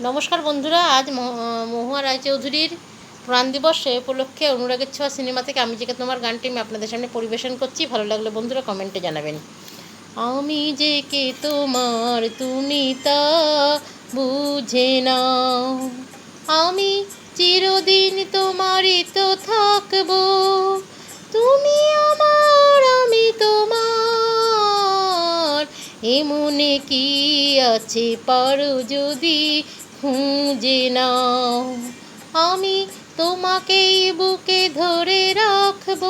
নমস্কার বন্ধুরা, আজ মহ- মহুয়া রায়চৌধুরীর প্রাণ দিবস সে উপলক্ষে অনুরাগের ছোঁয়া সিনেমা থেকে আমি যে তোমার গানটি আমি আপনাদের সামনে পরিবেশন করছি, ভালো লাগলে বন্ধুরা কমেন্টে জানাবেন। আমি যে কে তোমার তুমি তা বুঝে নাও। আমি চিরদিন তোমারই তো থাকব। তুমি আমার, আমি তোমার। এমনে কি আছে পারো যদি খুঁজে নাও। আমি তোমাকেই বুকে ধরে রাখব।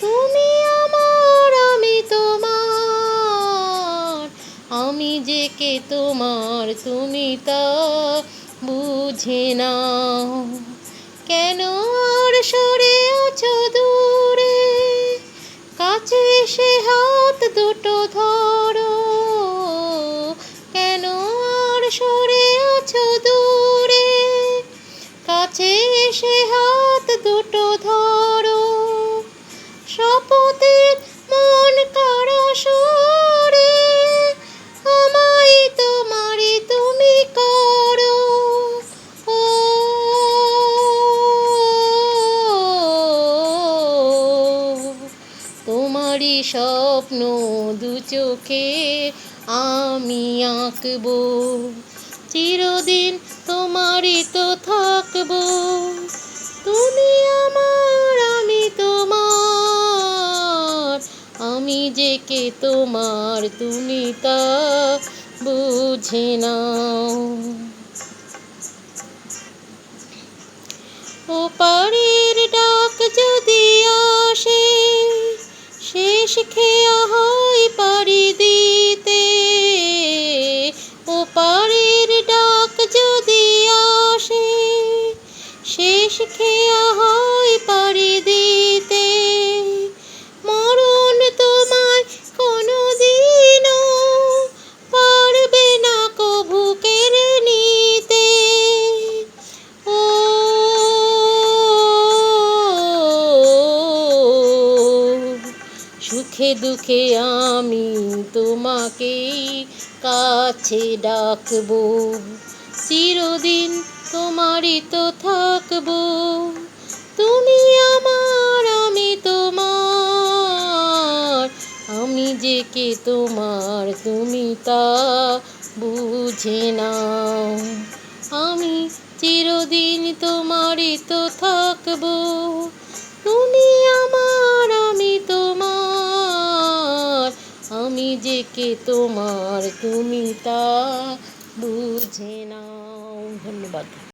তুমি আমার, আমি তোমার। আমি যে কে তোমার, তুমি তা বুঝে নাও। কেন আর কাছে এসে হাত দুটো ধরো। শপথের মন কারও সরে, আমায় তোমারে তুমি করো। ও, তোমারই স্বপ্ন দু চোখে আমি আঁকবো। চিরদিন তোমারই তো তুমি আমার, আমি তোমার। আমি যে কে তোমার তুমি তা বুঝে নাও। ও পাড়ের ডাক যদি আসে, শেষ খেয়া হয় পাড়ি দিতে। ও পাড়ের সুখে দুঃখে আমি তোমাকেই কাছে ডাকবো। চিরদিন তোমারই তো থাকব। তুমি আমার, আমি তোমার। আমি যে কে তোমার তুমি তা বুঝে নাও। আমি চিরদিন তোমারই তো থাকব। কে তোমার তুমি তা বুঝে নাও। ধন্যবাদ।